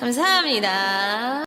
감사합니다.